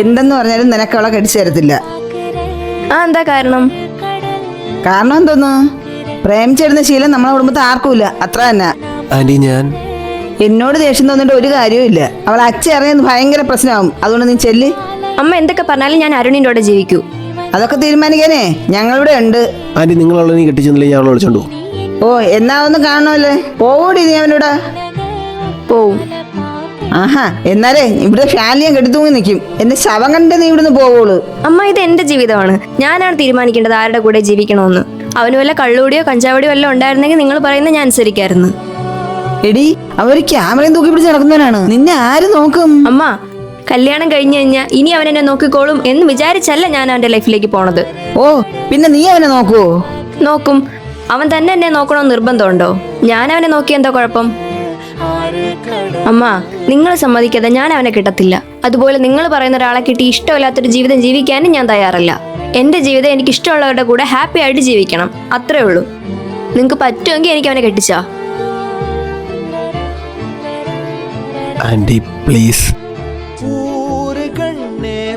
എന്തെന്ന് പറഞ്ഞാലും നിനക്ക് അവളെ കടിച്ചു തരത്തില്ല. ആ എന്താ കാരണം? കാരണം എന്തോന്നു? പ്രേമിച്ചിടുന്ന ശീലം നമ്മളെ കുടുംബത്തിൽ ആർക്കുമില്ല. അത്ര തന്നെ. ആന്റി ഞാൻ എന്നോട് ദേഷ്യം തോന്നിട്ട് ഒരു കാര്യവും ഇല്ല. അവൾ അച്ഛ അറിയുന്നത് ഭയങ്കര പ്രശ്നമാവും. അതുകൊണ്ട് നീ ചെല്ല്. അമ്മ എന്തൊക്കെ പറഞ്ഞാലും ഞാൻ അരുണിന്റെ കൂടെ ജീവിക്കൂ. അതൊക്കെ തീരുമാനിക്കാനേ. ഞങ്ങളിവിടെ ഉണ്ട്. ആന്റി നിങ്ങൾ അവളെ നീ കെട്ടിച്ചെന്നില്ലേ? ഞാൻ അവളെ വിളിച്ചോണ്ട് ഓ എന്നാ ഒന്ന് കാണണമല്ലേ? പോവൂടി നീ അവനോട്. പോവും. ആഹാ എന്നാലേ ഇവിടെ ഫാലിയം കെട്ടി തൂങ്ങി നിൽക്കും എന്റെ ശവം കണ്ടേ നീ ഇവിടുന്ന് പോവുള്ളൂ അമ്മ ഇത് എന്റെ ജീവിതമാണ്. ഞാനാണ് തീരുമാനിക്കേണ്ടത് ആരുടെ കൂടെ ജീവിക്കണമെന്ന് അവന് വല്ല കള്ളുകൂടിയോ കഞ്ചാവടിയോ വല്ലതും ഉണ്ടായിരുന്നെങ്കിൽ നിങ്ങൾ പറയുന്നത് ഞാൻ അനുസരിക്കായിരുന്നു. എടി അവർ ക്യാമറയും തൂക്കി പിടിച്ച് നടക്കുന്നവനാണ്. നിന്നെ ആര് നോക്കും? അമ്മ കല്യാണം കഴിഞ്ഞു കഴിഞ്ഞാൽ ഇനി അവൻ എന്നെ നോക്കിക്കോളും എന്ന് വിചാരിച്ചല്ല ഞാൻ അവന്റെ ലൈഫിലേക്ക് പോണത്. ഓ പിന്നെ നീ അവനെ നോക്കുവോ? നോക്കും. അവൻ തന്നെ എന്നെ നോക്കണോ നിർബന്ധമുണ്ടോ? ഞാൻ അവനെ നോക്കി എന്താ കുഴപ്പം? അമ്മ നിങ്ങൾ സമ്മതിക്കാതെ ഞാൻ അവനെ കിട്ടത്തില്ല. അതുപോലെ നിങ്ങൾ പറയുന്ന ഒരാളെ കിട്ടി ഇഷ്ടമില്ലാത്തൊരു ജീവിതം ജീവിക്കാനും ഞാൻ തയ്യാറല്ല. എന്റെ ജീവിതം എനിക്ക് ഇഷ്ടമുള്ളവരുടെ കൂടെ ഹാപ്പി ആയിട്ട് ജീവിക്കണം. അത്രേ ഉള്ളൂ. നിങ്ങൾക്ക് പറ്റുമെങ്കിൽ എനിക്ക് അവനെ കെട്ടിച്ചാ. Aunty please. കണ്ണേ